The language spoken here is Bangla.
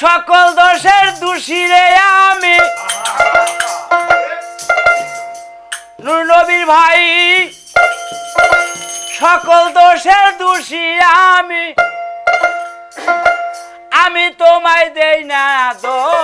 সকল দোষের দোষী রে আমি। নূর নবীর ভাই, সকল দোষের দোষী আমি। আমি তোমায় দেই না দোষ।